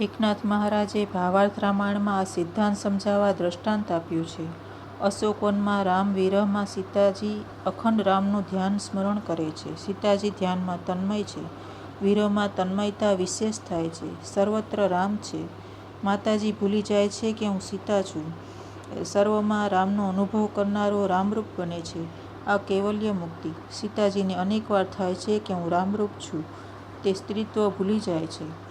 એકનાથ મહારાજે ભાવાર્થ રામાયણમાં આ સિદ્ધાંત સમજાવવા દ્રષ્ટાંત આપ્યું છે. અશોકવનમાં રામ વિરહમાં સીતાજી અખંડ રામનું ધ્યાન સ્મરણ કરે છે. સીતાજી ધ્યાનમાં તન્મય છે. વિરહમાં તન્મયતા વિશેષ થાય છે. સર્વત્ર રામ છે. માતાજી ભૂલી જાય છે કે હું સીતા છું. સર્વમાં રામનો અનુભવ કરનારો રામરૂપ બને છે. આ કેવલ્ય મુક્તિ. સીતાજીને અનેકવાર થાય છે કે હું રામરૂપ છું. તે સ્ત્રીત્વ ભૂલી જાય છે.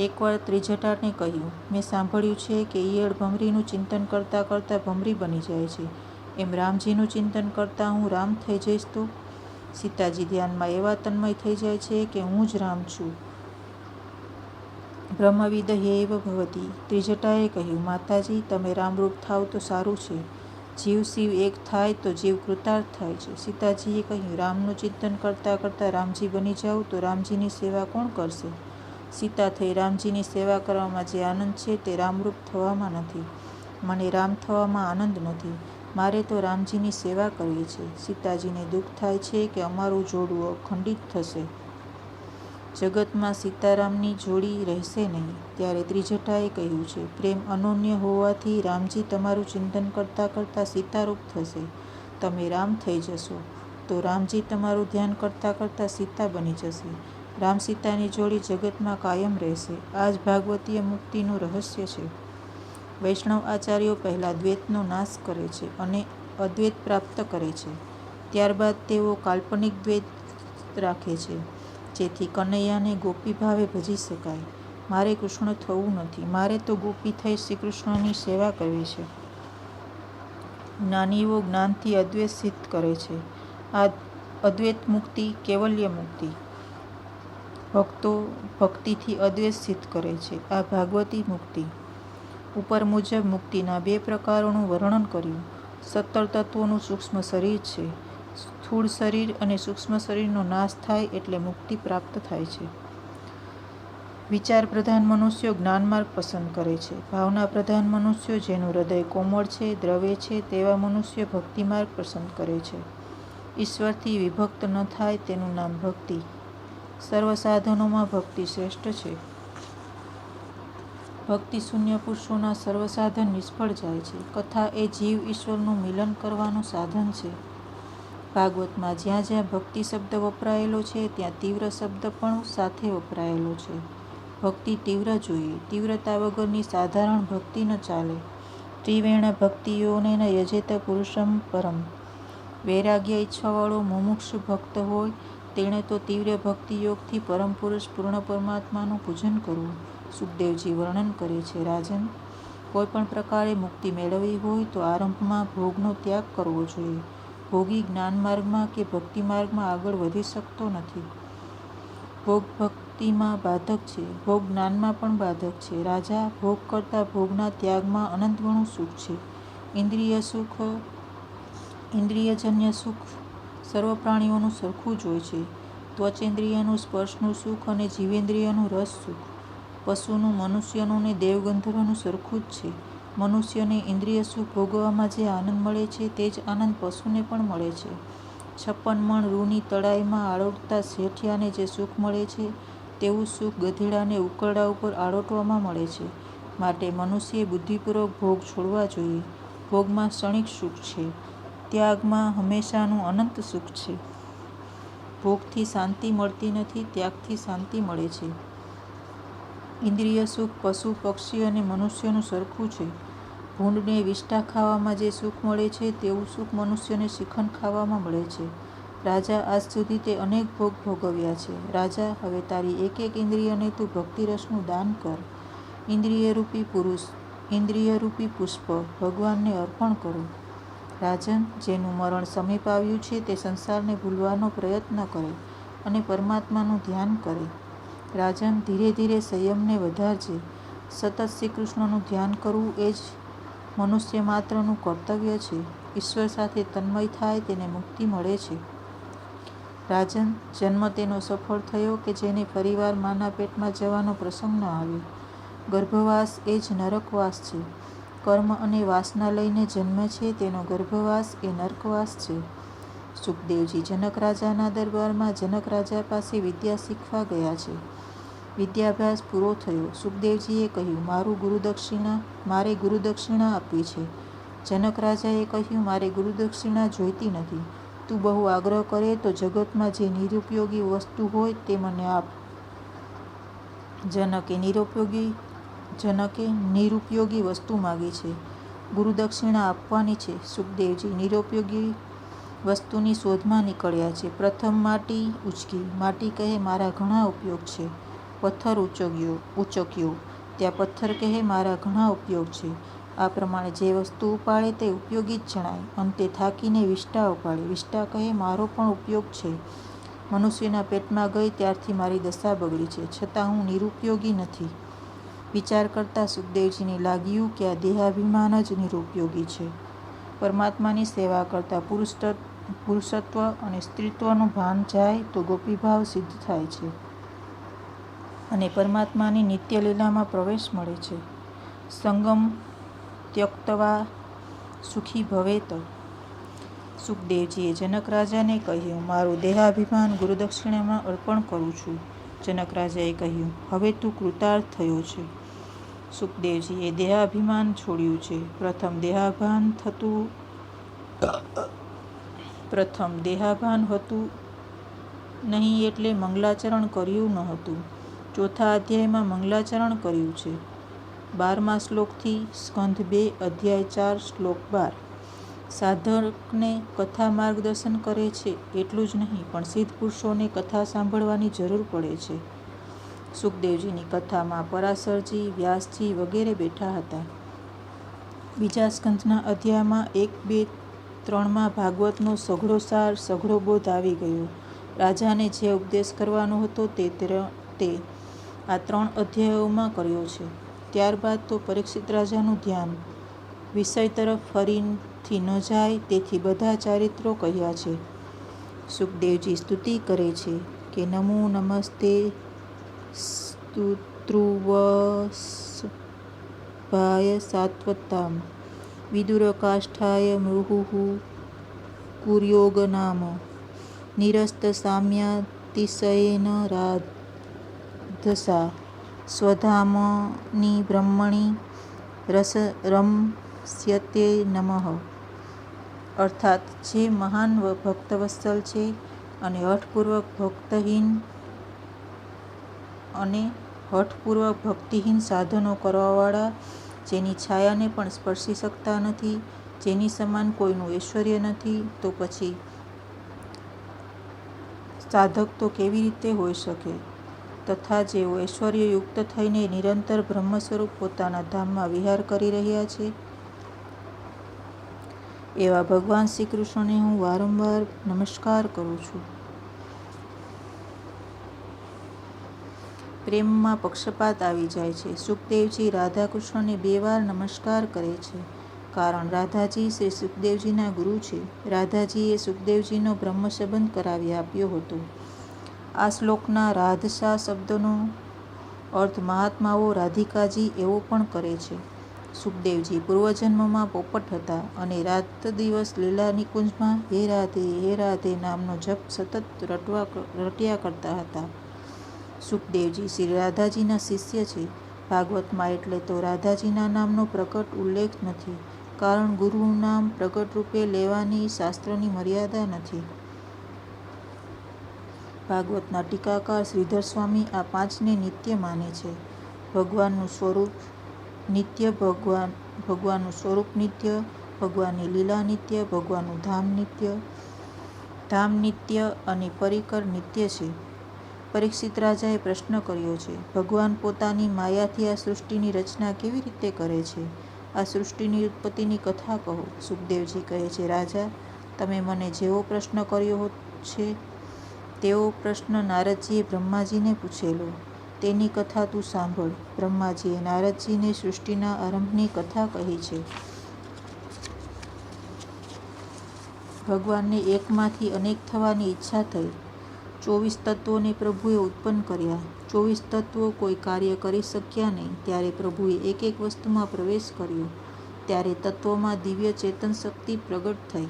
એકવાર ત્રિજટાને કહ્યું, મેં સાંભળ્યું છે કે ઈયળ ભમરીનું ચિંતન કરતાં કરતાં ભમરી બની જાય છે. એમ રામજીનું ચિંતન કરતાં હું રામ થઈ જઈશ તો? સીતાજી ધ્યાનમાં એવા તન્મય થઈ જાય છે કે હું જ રામ છું. બ્રહ્મવિદ હ્યેવ ભવતી ત્રિજટાએ કહ્યું, માતાજી તમે રામરૂપ થાવ તો સારું છે. જીવ શિવ એક થાય તો જીવ કૃતાર્થ થાય છે. સીતાજીએ કહ્યું, રામનું ચિંતન કરતાં કરતાં રામજી બની જાઓ તો રામજીની સેવા કોણ કરશે? સીતા થઈ રામજીની સેવા કરવામાં જે આનંદ છે તે રામરૂપ થવામાં નથી. મને રામ થવામાં આનંદ નથી. મારે તો રામજીની સેવા કરવી છે. સીતાજીને દુઃખ થાય છે કે અમારું જોડું ખંડિત થશે. જગતમાં સીતારામની જોડી રહેશે નહીં. ત્યારે ત્રિજટાએ કહ્યું છે, પ્રેમ અનોન્ય હોવાથી રામજી તમારું ચિંતન કરતાં કરતાં સીતારૂપ થશે. તમે રામ થઈ જશો તો રામજી તમારું ધ્યાન કરતાં કરતાં સીતા બની જશે. રામ-સીતાની જોડી જગતમાં કાયમ રહેશે. આ જ ભાગવતીય મુક્તિનું રહસ્ય છે. વૈષ્ણવ આચાર્યો પહેલાં દ્વૈતનો નાશ કરે છે અને અદ્વૈત પ્રાપ્ત કરે છે. ત્યારબાદ તેઓ કાલ્પનિક દ્વૈત રાખે છે, જેથી કનૈયાને ગોપીભાવે ભજી શકાય. મારે કૃષ્ણ થવું નથી. મારે તો ગોપી થઈ શ્રીકૃષ્ણની સેવા કરવી છે. જ્ઞાનીઓ જ્ઞાનથી અદ્વૈત સિદ્ધ કરે છે. આ અદ્વૈત મુક્તિ કેવલ્ય મુક્તિ. ભક્તો ભક્તિથી અદ્વૈત સિદ્ધ કરે છે. આ ભાગવતી મુક્તિ. ઉપર મુજબ મુક્તિના બે પ્રકારોનું વર્ણન કર્યું. સત્તર તત્વોનું સૂક્ષ્મ શરીર છે. સ્થૂળ શરીર અને સૂક્ષ્મ શરીરનો નાશ થાય એટલે મુક્તિ પ્રાપ્ત થાય છે. વિચાર-પ્રધાન મનુષ્યો જ્ઞાનમાર્ગ પસંદ કરે છે. ભાવના-પ્રધાન મનુષ્યો જેનું હૃદય કોમળ છે, દ્રવે છે તેવા મનુષ્યો ભક્તિમાર્ગ પસંદ કરે છે. ઈશ્વરથી વિભક્ત ન થાય તેનું નામ ભક્તિ. સર્વ સાધનોમાં ભક્તિ શ્રેષ્ઠ છે. ભક્તિ શૂન્ય પુરુષોના સર્વ સાધન નિષ્ફળ જાય છે. કથા એ જીવ-ઈશ્વરનું મિલન કરવાનું સાધન છે. ભાગવતમાં જ્યાં જ્યાં ભક્તિ શબ્દ વપરાયેલો છે, ત્યાં તીવ્ર શબ્દ પણ સાથે વપરાયેલો છે. ભક્તિ તીવ્ર જોઈએ. તીવ્રતા વગરની સાધારણ ભક્તિ ન ચાલે. ત્રિવેણ ન યજેત પુરુષમ પરમ. વૈરાગ્ય ઈચ્છાવાળો મુમુક્ષ ભક્ત હોય તેણે તો તીવ્ર ભક્તિયોગથી પરમપુરુષ પૂર્ણ પરમાત્માનું પૂજન કરવું. સુખદેવજી વર્ણન કરે છે, રાજન! કોઈ પણ પ્રકારે મુક્તિ મેળવવી હોય તો આરંભમાં ભોગનો ત્યાગ કરવો જોઈએ. ભોગી જ્ઞાન માર્ગમાં કે ભક્તિ માર્ગમાં આગળ વધી શકતો નથી. ભોગ ભક્તિમાં બાધક છે. ભોગ જ્ઞાનમાં પણ બાધક છે. રાજા! ભોગ કરતાં ભોગના ત્યાગમાં અનંતગણું સુખ છે. ઇન્દ્રિય સુખ, ઇન્દ્રિયજન્ય સુખ સર્વ પ્રાણીઓનું સરખું જ હોય છે. ત્વચેન્દ્રિયનું સ્પર્શનું સુખ અને જીવેન્દ્રિયનું રસ સુખ પશુનું, મનુષ્યનું ને દેવ-ગંધર્વનું સરખું જ છે. મનુષ્યને ઇન્દ્રિય સુખ ભોગવવામાં જે આનંદ મળે છે તે જ આનંદ પશુને પણ મળે છે. છપ્પન મણ રૂની તળાઈમાં આળોટતા શેઠિયાને જે સુખ મળે છે તેવું સુખ ગધેડાને ઉકરડા ઉપર આળોટવામાં મળે છે. માટે મનુષ્યએ બુદ્ધિપૂર્વક ભોગ છોડવા જોઈએ. ભોગમાં ક્ષણિક સુખ છે, ત્યાગમાં હંમેશાનું અનંત સુખ છે. ભોગથી શાંતિ મળતી નથી, ત્યાગથી શાંતિ મળે છે. ઇન્દ્રિય સુખ પશુ, પક્ષી અને મનુષ્યનું સરખું છે. ભૂંડને વિષ્ઠા ખાવામાં જે સુખ મળે છે તેવું સુખ મનુષ્યને શિખંડ ખાવામાં મળે છે. રાજા! આજ સુધી તે અનેક ભોગ ભોગવ્યા છે. રાજા! હવે તારી એક એક ઇન્દ્રિયને તું ભક્તિરસનું દાન કર. ઇન્દ્રિયરૂપી પુરુષ, ઇન્દ્રિયરૂપી પુષ્પ ભગવાનને અર્પણ કરો. રાજન! જેનું મરણ સમીપ આવ્યું છે, તે સંસારને ભૂલવાનો પ્રયત્ન કરે અને પરમાત્માનું ધ્યાન કરે. રાજન! ધીરે ધીરે સંયમને વધારજે. સતત શ્રી કૃષ્ણનું ધ્યાન કરવું એ જ મનુષ્ય માત્રનું કર્તવ્ય છે. ઈશ્વર સાથે તન્મય થાય તેને મુક્તિ મળે છે. રાજન! જન્મ તેનો સફળ થયો કે જેને ફરીવાર માના પેટમાં જવાનો પ્રસંગ ન આવે. ગર્ભવાસ એ જ નરકવાસ છે. કર્મ અને વાસના લઈને જન્મે છે, તેનો ગર્ભવાસ એ નર્કવાસ છે. સુખદેવજી જનક રાજાના દરબારમાં જનક રાજા પાસે વિદ્યા શીખવા ગયા છે. વિદ્યાભ્યાસ પૂરો થયો સુખદેવજીએ કહ્યું, મારું ગુરુદક્ષિણા મારે ગુરુદક્ષિણા આપવી છે જનક રાજાએ કહ્યું, મારે ગુરુદક્ષિણા જોઈતી નથી તું બહુ આગ્રહ કરે તો જગતમાં જે નિરુપયોગી વસ્તુ હોય તે મને આપ જનકે નિરુપયોગી જનકે નિરુપયોગી વસ્તુ માગી છે. ગુરુદક્ષિણા આપવાની છે. સુખદેવજી નિરુપયોગી વસ્તુની શોધમાં નીકળ્યા છે. પ્રથમ માટી ઉચકી. માટી કહે, મારા ઘણા ઉપયોગ છે. પથ્થર ઉચક્યો ઉચક્યો. ત્યાં પથ્થર કહે, મારા ઘણા ઉપયોગ છે. આ પ્રમાણે જે વસ્તુ ઉપાડે તે ઉપયોગી જ જણાય. અંતે થાકીને વિષ્ટા ઉપાડે. વિષ્ટા કહે, મારો પણ ઉપયોગ છે. મનુષ્યના પેટમાં ગઈ ત્યારથી મારી દશા બગડી છે. છતાં હું નિરુપયોગી નથી. વિચાર કરતાં સુખદેવજીને લાગ્યું કે આ દેહાભિમાન જ નિરુપયોગી છે. પરમાત્માની સેવા કરતાં પુરુષ પુરુષત્વ અને સ્ત્રીત્વનું ભાન જાય તો ગોપીભાવ સિદ્ધ થાય છે. અને પરમાત્માની નિત્ય લીલામાં પ્રવેશ મળે છે. સંગમ ત્યક્તવા સુખી ભવેત સુખદેવજીએ જનક રાજાને કહ્યું, મારું દેહાભિમાન ગુરુદક્ષિણામાં અર્પણ કરું છું. જનક રાજાએ કહ્યું, હવે તું કૃતાર્થ થયો છે. સુખદેવજીએ દેહાભિમાન છોડ્યું છે. પ્રથમ દેહાભાન થતું પ્રથમ દેહાભાન હતું નહીં એટલે મંગલાચરણ કર્યું ન હતું. ચોથા અધ્યાયમાં મંગલાચરણ કર્યું છે. બારમા શ્લોકથી સ્કંધ બે, અધ્યાય ચાર, શ્લોક બાર. સાધકને કથા માર્ગદર્શન કરે છે. એટલું જ નહીં, પણ સિદ્ધ પુરુષોને કથા સાંભળવાની જરૂર પડે છે. સુખદેવજીની કથામાં પરાશરજી, વ્યાસજી વગેરે બેઠા હતા. બીજા સ્કંધના અધ્યાયમાં એક, બે, ત્રણમાં ભાગવતનો સઘળો સાર, સઘળો બોધ આવી ગયો. રાજાને જે ઉપદેશ કરવાનો હતો તે તે આ ત્રણ અધ્યાયોમાં કર્યો છે. ત્યારબાદ તો પરીક્ષિત રાજાનું ધ્યાન. વિષય તરફ ફરીથી ન જાય તેથી બધા ચારિત્રો કહ્યા છે, સુખદેવજી, સ્તુતિ કરે છે કે નમો નમસ્તે સ્તુત્રુવભાય સાત્વતામ વિદુરકાષ્ઠાય મૃહુઃ કુર્યોગનામ નિરસ્ત સામ્યાતિશયેન રાધસા સ્વધામની બ્રહ્મણી રસ રમસ્યતે નમઃ અર્થાત જે મહાન ભક્તવત્સલ છે અને અઠપૂર્વક ભક્તહીન અને હઠપૂર્વક ભક્તિહીન સાધનો કરવાવાળા, જેની છાયાને પણ સ્પર્શી શકતા નથી, જેની સમાન કોઈનું ઐશ્વર્ય નથી, તો પછી સાધક તો કેવી રીતે હોઈ શકે? તથા જેઓ ઐશ્વર્યયુક્ત થઈને નિરંતર બ્રહ્મ સ્વરૂપ પોતાના ધામમાં વિહાર કરી રહ્યા છે? એવા ભગવાન શ્રી કૃષ્ણને હું વારંવાર નમસ્કાર કરું છું. પ્રેમમાં પક્ષપાત આવી જાય છે. સુખદેવજી રાધાકૃષ્ણને બે વાર નમસ્કાર કરે છે. કારણ રાધાજી શ્રી સુખદેવજીના ગુરુ છે. રાધાજીએ સુખદેવજીનો બ્રહ્મ સંબંધ કરાવી આપ્યો હતો. આ શ્લોકના રાધશા શબ્દનો અર્થ મહાત્માઓ રાધિકાજી એવો પણ કરે છે. સુખદેવજી પૂર્વજન્મમાં પોપટ હતા અને રાત દિવસ લીલા નિકુંજમાં હે રાધે હે રાધે નામનો જપ સતત રટવા, રટ્યા કરતા હતા. સુખદેવજી શ્રી રાધાજીના શિષ્ય છે. ભાગવતમાં એટલે તો રાધાજીના નામનો પ્રકટ ઉલ્લેખ નથી, કારણ ગુરુનું નામ પ્રગટ રૂપે લેવાની શાસ્ત્રની મર્યાદા નથી. ભાગવતના ટીકાકાર શ્રીધર સ્વામી આ પાંચને નિત્ય માને છે. ભગવાનનું સ્વરૂપ નિત્ય, ભગવાન, ભગવાનનું સ્વરૂપ નિત્ય, ભગવાનની લીલા નિત્ય, ભગવાનનું ધામ નિત્ય ધામ નિત્ય અને પરિકર નિત્ય છે. પરીક્ષિત રાજાએ પ્રશ્ન કર્યો છે, ભગવાન પોતાની માયાથી આ સૃષ્ટિની રચના કેવી રીતે કરે છે? આ સૃષ્ટિની ઉત્પત્તિની કથા કહો. સુખદેવજી કહે છે, રાજા, તમે મને જેવો પ્રશ્ન કર્યો છે, તેવો પ્રશ્ન નારદજીએ બ્રહ્માજીને પૂછેલો. તેની કથા તું સાંભળ. બ્રહ્માજીએ નારદજીને સૃષ્ટિના આરંભની કથા કહી છે. ભગવાનને એકમાંથી અનેક થવાની ઈચ્છા થઈ. ચોવીસ તત્વોને પ્રભુએ ઉત્પન્ન કર્યા. ચોવીસ તત્વો કોઈ કાર્ય કરી શક્યા નહીં, ત્યારે પ્રભુએ એક એક વસ્તુમાં પ્રવેશ કર્યો. ત્યારે તત્વોમાં દિવ્ય ચેતન શક્તિ પ્રગટ થઈ.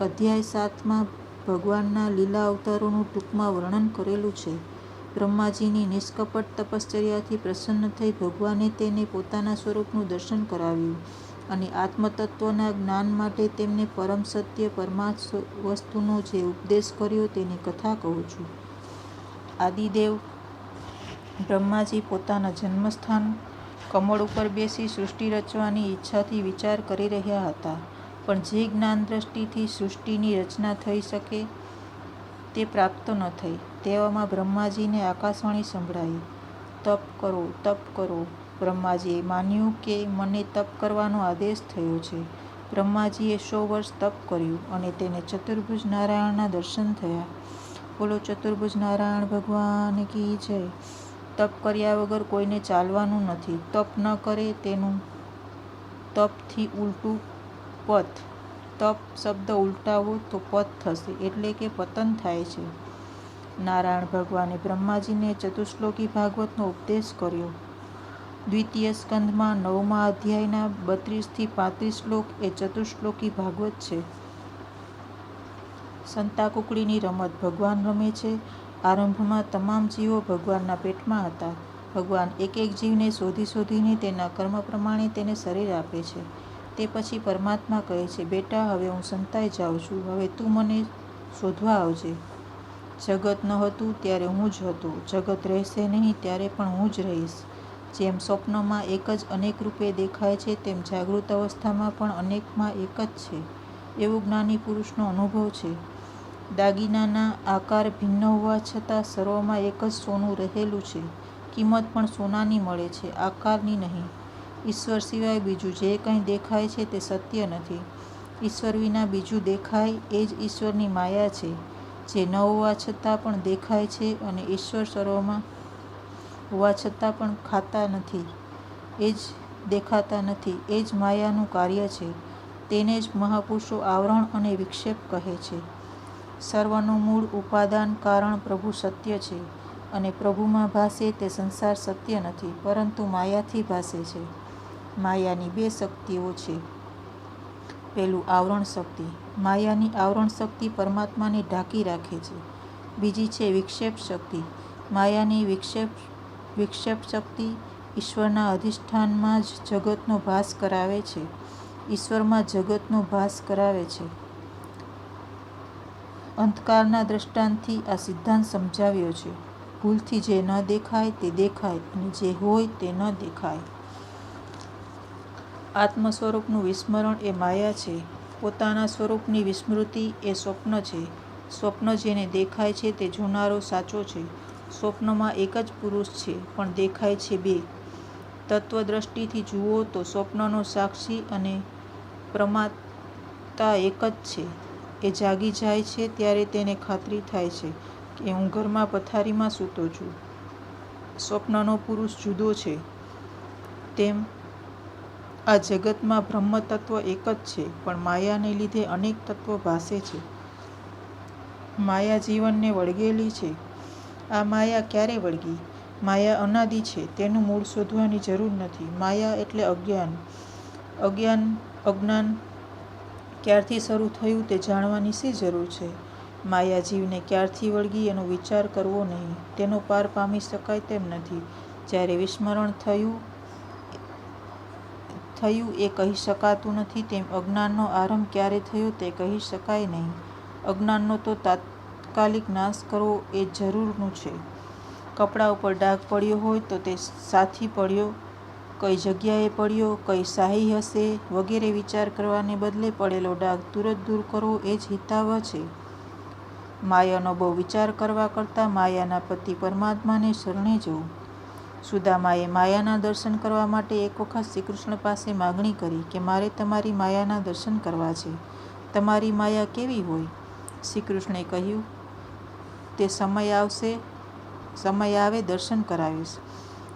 અધ્યાય સાતમાં ભગવાનના લીલા અવતારોનું ટૂંકમાં વર્ણન કરેલું છે. બ્રહ્માજીની નિષ્કપટ તપશ્ચર્યાથી પ્રસન્ન થઈ ભગવાને તેને પોતાના સ્વરૂપનું દર્શન કરાવ્યું. અને આત્મતત્વના જ્ઞાન માટે તેમને પરમ સત્ય પરમાર્થ વસ્તુનો જે ઉપદેશ કર્યો તેની કથા કહું છું. આદિદેવ બ્રહ્માજી પોતાના જન્મસ્થાન કમળ ઉપર બેસી સૃષ્ટિ રચવાની ઈચ્છાથી વિચાર કરી રહ્યા હતા. પણ જે જ્ઞાન દ્રષ્ટિથી સૃષ્ટિની રચના થઈ શકે તે પ્રાપ્ત ન થઈ. તેવામાં બ્રહ્માજીને આકાશવાણી સંભળાઈ, "તપ કરો, તપ કરો." બ્રહ્માજીએ માન્યું કે મને તપ કરવાનો આદેશ થયો છે. બ્રહ્માજીએ સો વર્ષ તપ કર્યું અને તેને ચતુર્ભુજ નારાયણના દર્શન થયા. બોલો, ચતુર્ભુજ નારાયણ ભગવાન કી જય. તપ કર્યા વગર કોઈને ચાલવાનું નથી. તપ ન કરે તેનું તપથી ઉલટું પથ તપ શબ્દ ઉલટાવો તો પથ થશે, એટલે કે પતન થાય છે. નારાયણ ભગવાને બ્રહ્માજીને ચતુશ્લોકી ભાગવતનો ઉપદેશ કર્યો. દ્વિતીય સ્કંધમાં નવમા અધ્યાયના બત્રીસથી પાંત્રીસ શ્લોક એ ચતુશ્લોકી ભાગવત છે. સંતાકુકડીની રમત ભગવાન રમે છે. આરંભમાં તમામ જીવો ભગવાનના પેટમાં હતા. ભગવાન એક એક જીવને શોધી શોધીને તેના કર્મ પ્રમાણે તેને શરીર આપે છે. તે પછી પરમાત્મા કહે છે, "બેટા હવે હું સંતાઈ જાઉં છું. હવે તું મને શોધવા આવજે." જગત ન હતું ત્યારે હું જ હતો. જગત રહેશે નહીં ત્યારે પણ હું જ રહીશ. જેમ સ્વપ્નમાં એક જ અનેક રૂપે દેખાય છે તેમ જાગૃત અવસ્થામાં પણ અનેકમાં એક જ છે એવું જ્ઞાની પુરુષનો અનુભવ છે. દાગીનાના આકાર ભિન્ન હોવા છતાં સર્વમાં એક જ સોનું રહેલું છે. કિંમત પણ સોનાની મળે છે, આકારની નહીં. ઈશ્વર સિવાય બીજું જે કંઈ દેખાય છે તે સત્ય નથી. ઈશ્વર વિના બીજું દેખાય એ જ ઈશ્વરની માયા છે. જે ન હોવા છતાં પણ દેખાય છે અને ઈશ્વર સર્વમાં હોવા છતાં પણ ખાતા નથી એ જ દેખાતા નથી એ જ માયાનું કાર્ય છે. તેને જ મહાપુરુષો આવરણ અને વિક્ષેપ કહે છે. સર્વનું મૂળ ઉપાદાન કારણ પ્રભુ સત્ય છે અને પ્રભુમાં ભાસે તે સંસાર સત્ય નથી, પરંતુ માયાથી ભાસે છે. માયાની બે શક્તિઓ છે. પેલું આવરણ શક્તિ. માયાની આવરણ શક્તિ પરમાત્માને ઢાંકી રાખે છે. બીજી છે વિક્ષેપ શક્તિ. માયાની વિક્ષેપ શક્તિ ઈશ્વરના અધિષ્ઠાનમાં જ જગતનો ભાસ કરાવે છે. ઈશ્વરમાં જગતનો ભાસ કરાવે છે. અંતકારના દ્રષ્ટાંતથી આ સિદ્ધાંત સમજાવ્યો છે. ભૂલથી જે ન દેખાય તે દેખાય અને જે હોય તે ન દેખાય. આત્મ સ્વરૂપનું વિસ્મરણ એ માયા છે. પોતાના સ્વરૂપની વિસ્મૃતિ એ સ્વપ્ન છે. સ્વપ્ન જેને દેખાય છે તે જોનારો સાચો છે. સ્વપ્નમાં એક જ પુરુષ છે, પણ દેખાય છે બે. તત્વદ્રષ્ટિથી જુઓ તો સ્વપ્નનો સાક્ષી અને પ્રમાતા એક જ છે. એ જાગી જાય છે ત્યારે તેને ખાતરી થાય છે કે હું ઘરમાં પથારીમાં સૂતો છું. સ્વપ્નનો પુરુષ જુદો છે. તેમ આ જગતમાં બ્રહ્મ તત્વ એક જ છે, પણ માયાને લીધે અનેક તત્વો ભાસે છે. માયા જીવનને વળગેલી છે. આ માયા ક્યારે વળગી? માયા અનાદિ છે, તેનું મૂળ શોધવાની જરૂર નથી. માયા એટલે અજ્ઞાન. અજ્ઞાન અજ્ઞાન ક્યારથી શરૂ થયું તે જાણવાની શી જરૂર છે? માયા જીવને ક્યારથી વળગી એનો વિચાર કરવો નહીં. તેનો પાર પામી શકાય તેમ નથી. જ્યારે વિસ્મરણ થયું થયું એ કહી શકાતું નથી તેમ અજ્ઞાનનો આરંભ ક્યારે થયો તે કહી શકાય નહીં. અજ્ઞાનનો તો તાત્કાલિક નાશ કરવો એ જરૂરનું છે. કપડા ઉપર ડાઘ પડ્યો હોય તો તે સાથી પડ્યો? કઈ જગ્યાએ પડ્યો? કઈ શાહી હશે? વગેરે વિચાર કરવાને બદલે પડેલો ડાઘ તુરત દૂર કરવો એ જ હિતાવહ છે. માયાનો બહુ વિચાર કરવા કરતાં માયાના પતિ પરમાત્માને શરણે જવું. સુદામાએ માયાના દર્શન કરવા માટે એક વખત શ્રીકૃષ્ણ પાસે માગણી કરી કે મારે તમારી માયાના દર્શન કરવા છે. તમારી માયા કેવી હોય? શ્રીકૃષ્ણે કહ્યું, તે સમય આવશે, સમય આવે દર્શન કરાવીશ.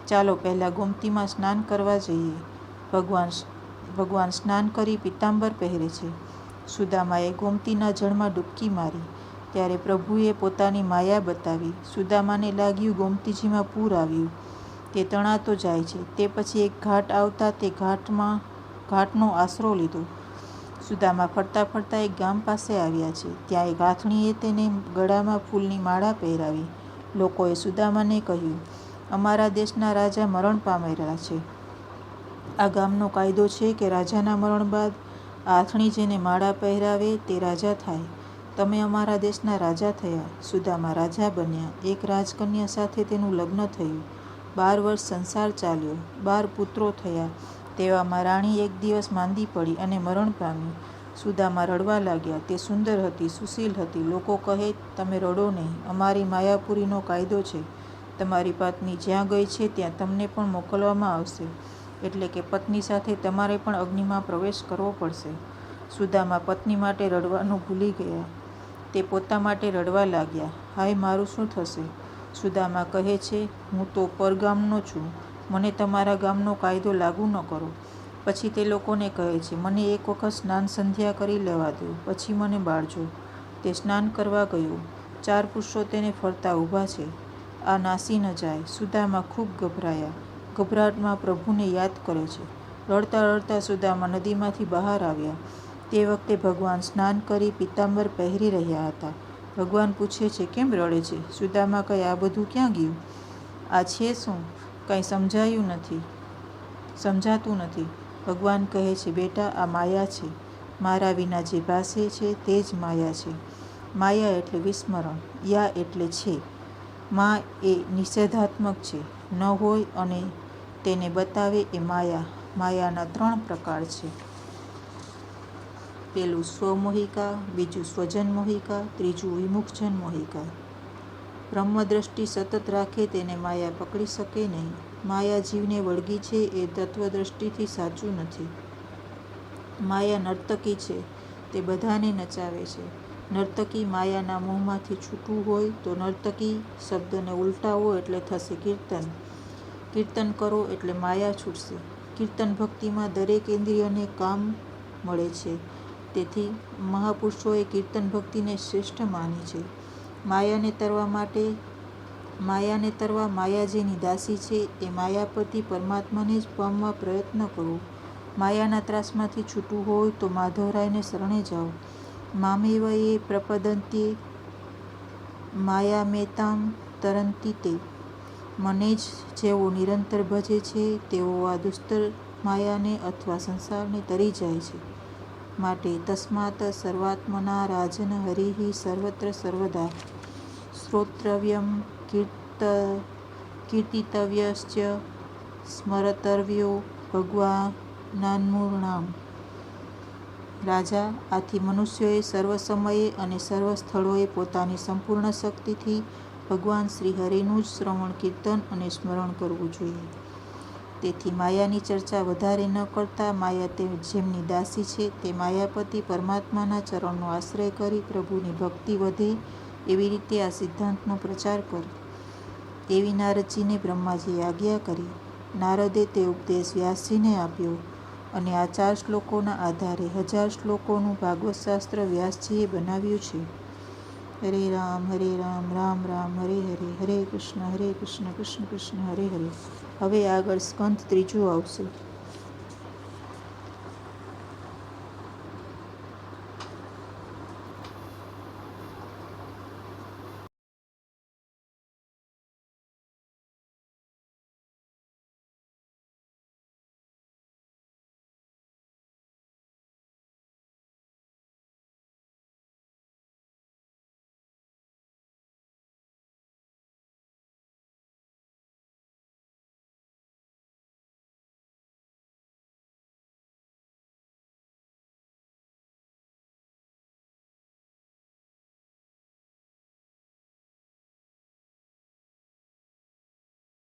ચાલો પહેલાં ગોમતીમાં સ્નાન કરવા જઈએ. ભગવાન ભગવાન સ્નાન કરી પીતાંબર પહેરે છે. સુદામાએ ગોમતીના જળમાં ડૂબકી મારી ત્યારે પ્રભુએ પોતાની માયા બતાવી. સુદામાને લાગ્યું ગોમતીજીમાં પૂર આવ્યું. તે તણાતો જાય છે. તે પછી એક ઘાટ આવતા તે ઘાટમાં, ઘાટનો આશરો લીધો. સુદામા ફરતા ફરતા એક ગામ પાસે આવ્યા છે. ત્યાં એક આથણીએ તેને ગળામાં ફૂલની માળા પહેરાવી. લોકોએ સુદામાને કહ્યું, અમારા દેશના રાજા મરણ પામેલા છે. આ ગામનો કાયદો છે કે રાજાના મરણ બાદ આથણી જેને માળા પહેરાવે તે રાજા થાય. તમે અમારા દેશના રાજા થયા. સુદામા રાજા બન્યા. એક રાજકન્યા સાથે તેનું લગ્ન થયું. બાર વર્ષ સંસાર ચાલ્યો. બાર પુત્રો થયા. તેવામાં રાણી એક દિવસ માંદી પડી અને મરણ પામી. સુદામા રડવા લાગ્યા. તે સુંદર હતી, સુશીલ હતી. લોકો કહે, તમે રડો નહીં. અમારી માયાપુરીનો કાયદો છે. તમારી પત્ની જ્યાં ગઈ છે, ત્યાં તમને પણ મોકલવામાં આવશે. એટલે કે પત્ની સાથે તમારે પણ અગ્નિમાં પ્રવેશ કરવો પડશે. સુદામા પત્ની માટે રડવાનું ભૂલી ગયા. તે પોતા માટે રડવા લાગ્યા. હાય, મારું શું થશે? સુદામા કહે છે, હું તો પરગામનો છું. મને તમારા ગામનો કાયદો લાગુ ન કરો. પછી તે લોકોને કહે છે, મને એક વખત સ્નાન સંધ્યા કરી લેવા દો, પછી મને બાળજો તે સ્નાન કરવા ગયો. ચાર પુરુષો તેને ફરતા ઊભા છે. આ નાસી ન જાય, સુદામા ખૂબ ગભરાયા. ગભરાટમાં પ્રભુને યાદ કરે છે. રડતા રડતા સુદામા નદીમાંથી બહાર આવ્યા. તે વખતે ભગવાન સ્નાન કરી પિતાંબર પહેરી રહ્યા હતા. ભગવાન પૂછે છે, કેમ રડે છે? સુદામા કહે, આ બધું ક્યાં ગયું? આ છે શું? કંઈ સમજાયું નથી. સમજાતું નથી. ભગવાન કહે છે, બેટા, આ માયા છે. મારા વિના જે ભાસે છે, તે જ માયા છે. માયા એટલે વિસ્મરણ, યા એટલે છે. મા એ નિષેધાત્મક છે. ન હોય અને તેને બતાવે એ માયા. માયાના ત્રણ પ્રકાર છે. પેલું સ્વમોહિકા, બીજું સ્વજન મોહિકા ત્રીજું વિમુખજન મોહિકા બ્રહ્મદ્રષ્ટિ સતત રાખે તેને માયા પકડી શકે નહીં. માયા જીવને વળગી છે એ તત્વદ્રષ્ટિથી સાચું નથી. માયા નર્તકી છે, તે બધાને નચાવે છે. નર્તકી માયાના મોહમાંથી છૂટવું હોય તો નર્તકી શબ્દને ઉલટાવો એટલે થશે કીર્તન. કીર્તન કરો એટલે માયા છૂટશે. કીર્તન ભક્તિમાં દરેક ઇન્દ્રિયોને કામ મળે છે. તેથી મહાપુરુષોએ કીર્તન ભક્તિને શ્રેષ્ઠ માની છે. માયાને તરવા માટે. માયાને તરવા માયા જેની દાસી છે. એ માયાપતિ પરમાત્માને જ પામવા પ્રયત્ન કરો. માયાના ત્રાસમાંથી છૂટવું હોય તો માધવરાયને શરણે જાઓ. મામેવયે પ્રપદંતી માયા મેતામ તરંતી તે મને જ જેઓ નિરંતર ભજે છે, તેઓ આ દુસ્તર માયાને અથવા સંસારને તરી જાય છે. માટે તસ્માત સર્વાત્મના રાજન હરિ સર્વત્ર સર્વદા. શ્રોત્રવ્યમ કીર્ત કીર્તિતવ્યશ્ચ સ્મરતર્વ્યો ભગવાનાન્મૂર્ણામ રાજા આથી મનુષ્યોએ સર્વ સમયે અને સર્વ સ્થળોએ પોતાની સંપૂર્ણ શક્તિથી ભગવાન શ્રી હરિનું જ શ્રવણ, કીર્તન અને સ્મરણ કરવું જોઈએ. તેથી માયાની ચર્ચા વધારે ન કરતા માયા તે જેમની દાસી છે, તે માયાપતિ પરમાત્માના ચરણનો આશ્રય કરી પ્રભુની ભક્તિ વધે એવી રીતે આ સિદ્ધાંતનો પ્રચાર કર તેવી નારદજીને બ્રહ્માજીએ આજ્ઞા કરી. નારદે તે ઉપદેશ વ્યાસજીને આપ્યો અને આ ચાર શ્લોકોના આધારે હજાર શ્લોકોનું ભાગવત શાસ્ત્ર વ્યાસજીએ બનાવ્યું છે. હરે રામ હરે રામ રામ રામ, હરે હરે હરે કૃષ્ણ હરે કૃષ્ણ કૃષ્ણ કૃષ્ણ, હરે હરે. હવે આગળ સ્કંદ ત્રીજું આવશે.